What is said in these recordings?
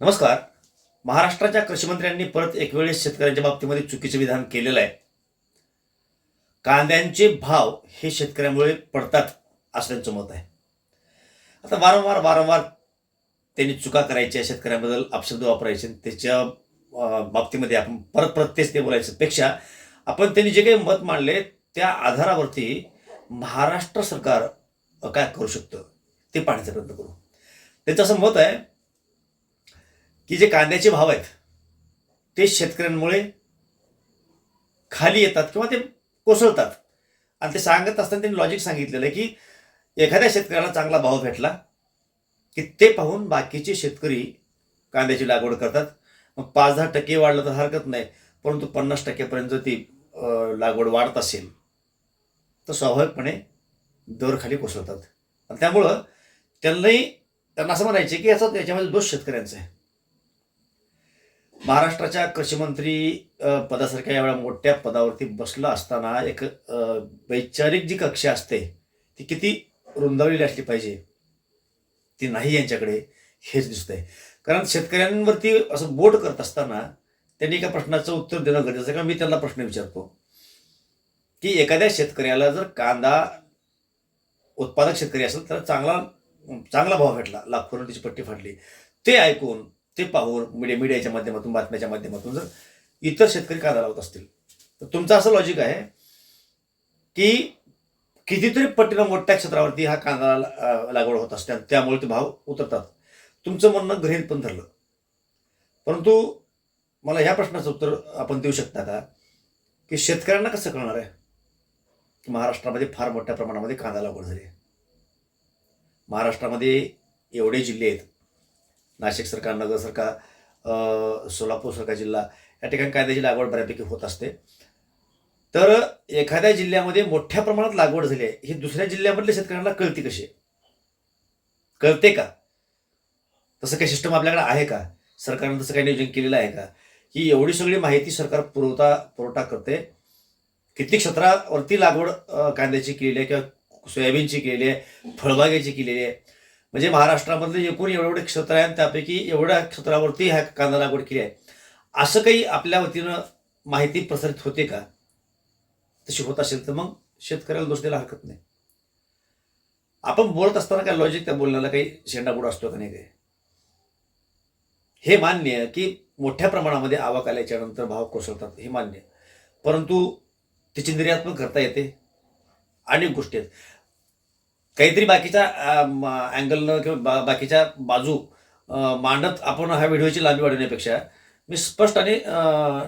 नमस्कार. महाराष्ट्राच्या कृषीमंत्र्यांनी परत एक वेळेस शेतकऱ्यांच्या बाबतीमध्ये चुकीचे विधान केलेलं आहे. कांद्यांचे भाव हे शेतकऱ्यांमुळे पडतात असं त्यांचं मत आहे. आता वारंवार वारंवार त्यांनी चुका करायच्या शेतकऱ्यांबद्दल अपशब्द वापरायचे. त्याच्या बाबतीमध्ये आपण परत परत तेच ते बोलायचं पेक्षा आपण त्यांनी जे काही मत मांडले त्या आधारावरती महाराष्ट्र सरकार काय करू शकतं ते पाहण्याचा प्रयत्न करू. त्यांचं असं मत आहे की जे कांद्याचे भाव आहेत ते शेतकऱ्यांमुळे खाली येतात किंवा ते कोसळतात. आणि ते सांगत असताना त्यांनी लॉजिक सांगितलेलं आहे की एखाद्या शेतकऱ्याला चांगला भाव भेटला की ते पाहून बाकीचे शेतकरी कांद्याची लागवड करतात. मग पाच दहा टक्के वाढलं तर हरकत नाही परंतु पन्नास टक्क्यापर्यंत ती लागवड वाढत असेल तर स्वाभाविकपणे दर खाली कोसळतात. आणि त्यामुळं त्यांनाही त्यांना असं म्हणायचे की याचा याच्यामध्ये दोष शेतकऱ्यांचा आहे. महाराष्ट्राच्या कृषीमंत्री पदासारख्या एवढ्या मोठ्या पदावरती बसला असताना एक वैचारिक जी कक्षा असते ती किती रुंदावलेली असली पाहिजे ती नाही यांच्याकडे हेच दिसतंय. कारण शेतकऱ्यांवरती असं बोट करत असताना त्यांनी एका प्रश्नाचं उत्तर देणं गरजेचं आहे कारण मी त्यांना प्रश्न विचारतो. की एखाद्या शेतकऱ्याला जर कांदा उत्पादक शेतकरी असेल तर चांगला चांगला भाव भेटला लाखो त्याची पट्टी फाटली ते ऐकून ते पाहून मीडिया मीडियाच्या माध्यमातून बातम्याच्या माध्यमातून जर इतर शेतकरी कांदा लावत असतील तर तुमचं असं लॉजिक आहे की कितीतरी पटीनं मोठ्या क्षेत्रावरती हा कांदा लागवड होत असते आणि त्यामुळे ते भाव उतरतात. तुमचं म्हणणं गृहित पण धरलं. परंतु मला ह्या प्रश्नाचं उत्तर आपण देऊ शकता का? की शेतकऱ्यांना कसं कळणार आहे? की महाराष्ट्रामध्ये फार मोठ्या प्रमाणामध्ये कांदा लागवड झाली आहे. महाराष्ट्रामध्ये एवढे जिल्हे आहेत नाशिक सरकार नगर सारखा सोलापूर सारखा जिल्हा या ठिकाणी कांद्याची लागवड बऱ्यापैकी होत असते. तर एखाद्या जिल्ह्यामध्ये मोठ्या प्रमाणात लागवड झाली आहे ही दुसऱ्या जिल्ह्यामधल्या शेतकऱ्यांना कळते कशी कळते का? तसं काही सिस्टम आपल्याकडे आहे का? सरकारनं तसं काही नियोजन केलेलं आहे का? ही एवढी सगळी माहिती सरकार पुरवता पुरवठा करते. किती क्षेत्रावरती लागवड कांद्याची केलेली आहे किंवा सोयाबीनची केलेली आहे फळबागेची केलेली आहे म्हणजे महाराष्ट्रामधले एकूण एवढे एवढे क्षेत्र आहे आणि त्यापैकी एवढ्या क्षेत्रावरती ह्या कांदा लागवड केली आहे. असं काही आपल्या वतीनं माहिती प्रसारित होते का? तशी होत असेल तर मग शेतकऱ्याला दोष द्यायला हरकत नाही. आपण बोलत असताना काय लॉजिक त्या बोलण्याला काही शेंडागुड असतो का नाही काही? हे मान्य की मोठ्या प्रमाणामध्ये आवक आल्याच्यानंतर भाव कोसळतात हे मान्य परंतु तिची निर्यात पण करता येते. अनेक गोष्टी आहेत. काहीतरी बाकीच्या अँगलनं किंवा बा बाकीच्या बाजू मांडत आपण हा व्हिडिओची लांबी वाढवण्यापेक्षा मी स्पष्ट आणि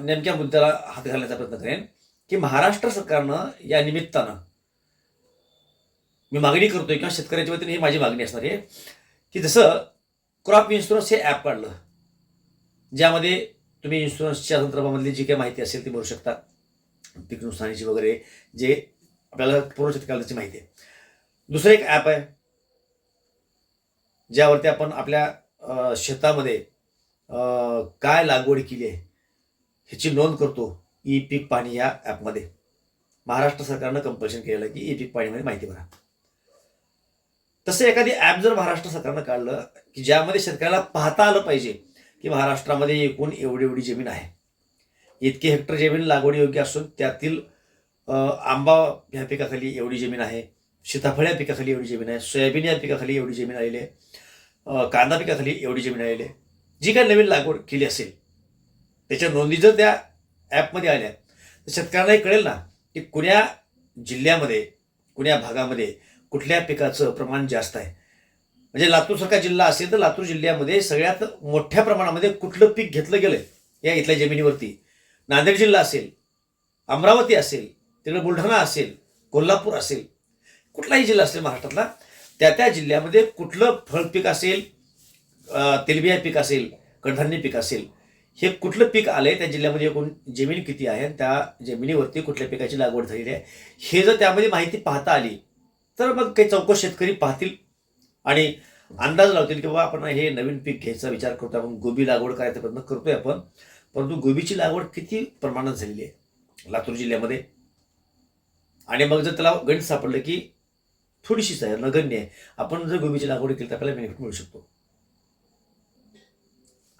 नेमक्या मुद्द्याला हात घालण्याचा प्रयत्न करेन की महाराष्ट्र सरकारनं या निमित्तानं मी मागणी करतोय किंवा शेतकऱ्याच्या वतीने ही माझी मागणी असणार आहे की जसं क्रॉप इन्शुरन्स हे ॲप काढलं ज्यामध्ये तुम्ही इन्शुरन्सच्या संदर्भामधली जी काही माहिती असेल ती भरू शकता. पीक नुकसानीची वगैरे जे आपल्याला पूर्ण शेतकऱ्याची माहिती आहे. दुसरं एक ॲप आहे ज्यावरती आपण आपल्या शेतामध्ये काय लागवड केली आहे ह्याची नोंद करतो ई पीक पाणी या ॲपमध्ये महाराष्ट्र सरकारनं कंपल्शन केलेलं आहे की ई पीक पाणीमध्ये माहिती भरा. तसं एखादी ॲप जर महाराष्ट्र सरकारनं काढलं की ज्यामध्ये शेतकऱ्याला पाहता आलं पाहिजे की महाराष्ट्रामध्ये एकूण एवढी एवढी जमीन आहे. इतकी हेक्टर जमीन लागवडीयोग्य असून त्यातील आंबा ह्या पिकाखाली एवढी जमीन आहे सीताफळ या पिकाखाली एवढी जमीन आहे सोयाबीन या पिकाखाली एवढी जमीन आलेली आहे कांदा पिकाखाली एवढी जमीन आलेली आहे. जी काय नवीन लागवड केली असेल त्याच्या नोंदी जर त्या ॲपमध्ये आल्या तर शेतकऱ्यांनाही कळेल ना की कुण्या जिल्ह्यामध्ये कुण्या भागामध्ये कुठल्या पिकाचं प्रमाण जास्त आहे. म्हणजे लातूरसारखा जिल्हा असेल तर लातूर जिल्ह्यामध्ये सगळ्यात मोठ्या प्रमाणामध्ये कुठलं पीक घेतलं गेलं या इथल्या जमिनीवरती. नांदेड जिल्हा असेल अमरावती असेल तिकडे बुलढाणा असेल कोल्हापूर असेल कुठलाही जिल्हा असेल महाराष्ट्रातला त्या त्या जिल्ह्यामध्ये कुठलं फळ पीक असेल तेलबिया पीक असेल कडधान्य पीक असेल हे कुठलं पीक आलं आहे त्या जिल्ह्यामध्ये एकूण जमीन किती आहे आणि त्या जमिनीवरती कुठल्या पिकाची लागवड झालेली आहे हे जर त्यामध्ये माहिती पाहता आली तर मग काही चौकस शेतकरी पाहतील आणि अंदाज लावतील की बाबा आपण हे नवीन पीक घ्यायचा विचार करतो आपण गोबी लागवड करायचा प्रयत्न करतोय आपण परंतु गोबीची लागवड किती प्रमाणात झालेली आहे लातूर जिल्ह्यामध्ये? आणि मग जर त्याला गणित सापडलं की थोडीशीच आहे नगण्य आहे. आपण जर गोबीची लागवड केली तर आपल्याला बेनिफिट मिळू शकतो.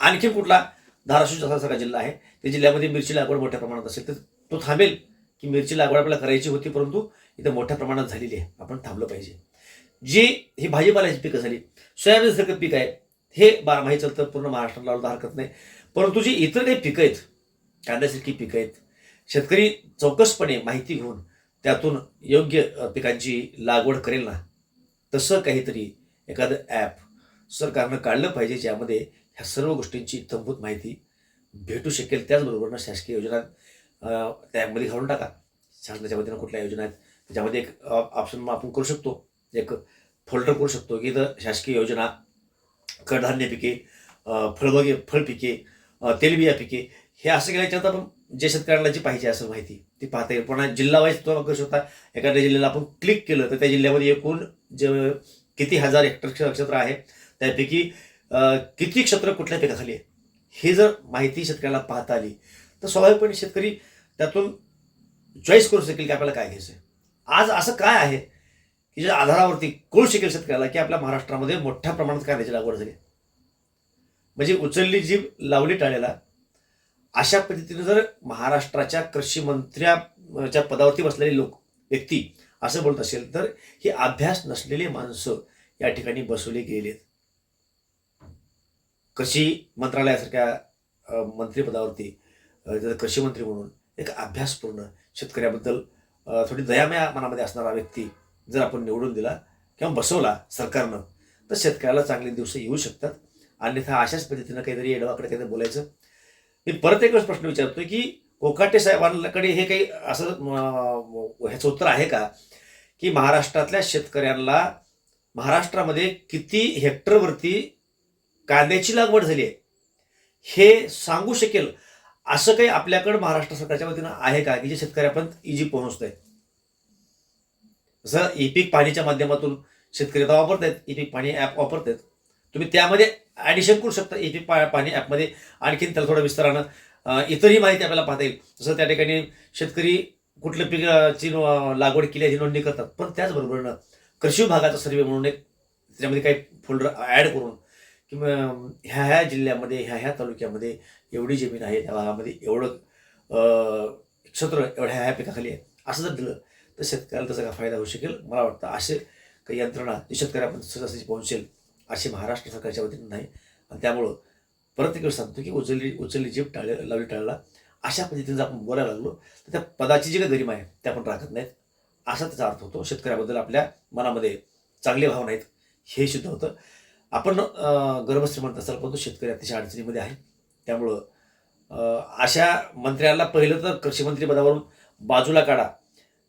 आणखी कुठला? धाराशिव सारखा जिल्हा आहे. त्या जिल्ह्यामध्ये मिरची लागवड मोठ्या प्रमाणात असेल तर तो थांबेल की मिरची लागवड आपल्याला करायची होती परंतु इथं मोठ्या प्रमाणात झालेली आहे. आपण थांबलं पाहिजे. जी ही भाजीपाल्याची पिकं झाली सोयाबीनसारखं पीक आहे हे बारमाही चालतं पूर्ण महाराष्ट्राला लावलं हरकत नाही. परंतु जी इतर काही पिकं आहेत कांद्यासारखी पिकं आहेत शेतकरी चौकसपणे माहिती घेऊन त्यातून योग्य पिकांची लागवड करेल ना तसं काहीतरी एखादं ॲप सरकारनं काढलं पाहिजे ज्यामध्ये ह्या सर्व गोष्टींची इत्थंभूत माहिती भेटू शकेल. त्याचबरोबर शासकीय योजना त्यामध्ये घालून टाका. शासनाच्या वतीनं कुठल्या योजना आहेत त्याच्यामध्ये एक ऑप्शन आपण करू शकतो. एक फोल्डर करू शकतो की इथं शासकीय योजना कडधान्य पिके फळबागे फळपिके तेलबिया पिके हे असं केल्याच्यात आपण जे शेतकऱ्यांना जी पाहिजे असं माहिती ती पाहता येईल. पुन्हा जिल्हा वाईज तो करू शकता एखाद्या जिल्ह्याला आपण क्लिक केलं तर त्या जिल्ह्यामध्ये एकूण जे किती हजार हेक्टर क्षेत्र आहे त्यापैकी किती क्षेत्र कुठल्या पिकाखाली आहे? हे जर माहिती शेतकऱ्याला पाहता आली तर स्वाभाविकपणे शेतकरी त्यातून चॉईस करू शकेल की आपल्याला काय घ्यायचं आहे आज असं काय आहे की ज्या आधारावरती कळू शकेल शेतकऱ्याला की आपल्या महाराष्ट्रामध्ये मोठ्या प्रमाणात कांद्याची लागवड झाली म्हणजे उचलली जीभ लावली टाळ्याला अशा पद्धतीने जर महाराष्ट्राच्या कृषी मंत्र्याच्या पदावरती बसलेले लोक व्यक्ती असं बोलत असेल तर ही अभ्यास नसलेले माणसं या ठिकाणी बसवली गेलेत. आहेत कृषी मंत्रालयासारख्या मंत्रीपदावरती मंत्रिपदावरती जर कृषी मंत्री म्हणून एक अभ्यासपूर्ण शेतकऱ्याबद्दल थोडी दयामया मनामध्ये असणारा व्यक्ती जर आपण निवडून दिला किंवा बसवला सरकारनं तर शेतकऱ्याला चांगले दिवस येऊ शकतात. अन्यथा अशाच पद्धतीनं काहीतरी एडवाकडे काहीतरी बोलायचं मी परत एकच प्रश्न विचारतोय की कोकाटे साहेबांकडे हे काही असं ह्याचं उत्तर आहे का? की महाराष्ट्रातल्या शेतकऱ्यांना महाराष्ट्रामध्ये किती हेक्टरवरती कांद्याची लागवड झाली आहे हे सांगू शकेल? असं काही आपल्याकडं महाराष्ट्र सरकारच्या वतीनं आहे का? की जे शेतकऱ्यापर्यंत इजी पोहोचत आहे जसं ई पीक पाणीच्या माध्यमातून शेतकरी आता वापरत आहेत ई पीक पाणी ॲप वापरत आहेत तुम्ही त्यामध्ये ॲडिशन करू शकता. ई पा पाणी ॲपमध्ये आणखीन त्याला थोडं विस्तारानं इतरही माहिती आपल्याला पाहता येईल. जसं त्या ठिकाणी शेतकरी कुठल्या पिकाची लागवड केली याची नोंदणी करतात. पण त्याचबरोबरनं कृषी विभागाचा सर्वे म्हणून एक त्याच्यामध्ये काही फोल्डर ॲड करून किंवा ह्या ह्या जिल्ह्यामध्ये ह्या ह्या तालुक्यामध्ये एवढी जमीन आहे त्या भागामध्ये एवढं क्षेत्र एवढ्या ह्या पिकाखाली आहे. असं जर दिलं तर शेतकऱ्याला त्याचा काय फायदा होऊ शकेल? मला वाटतं असे काही यंत्रणा शेतकऱ्यापर्यंत सहजासहजी पोहोचेल. अशी महाराष्ट्र सरकारच्या वतीनं नाही. आणि त्यामुळं परत एक वेळ सांगतो की उचलली उचलली जीप टाळ लावली टाळला. अशा पद्धतीने जर आपण बोलायला लागलो तर त्या पदाची जी काही गरिमा आहे त्या आपण राखत नाहीत. असा त्याचा अर्थ होतो. शेतकऱ्याबद्दल आपल्या मनामध्ये चांगले भावना आहेत हे सिद्ध होतं. आपण गर्भश्री म्हणत असाल परंतु शेतकरी अतिशय अडचणीमध्ये आहे. त्यामुळं अशा मंत्र्याला पहिलं तर कृषीमंत्री पदावरून बाजूला काढा.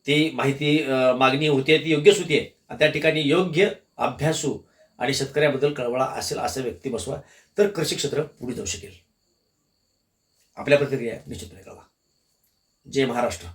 ती माहिती मागणी होती ती योग्यच होती आहे आणि त्या ठिकाणी योग्य अभ्यासू आणि शेतकऱ्याबद्दल कळवळा असेल असं व्यक्ती बसवा तर कृषी क्षेत्र पुढे जाऊ शकेल. आपल्या प्रतिक्रिया निश्चितपणे कळवा. जय महाराष्ट्र.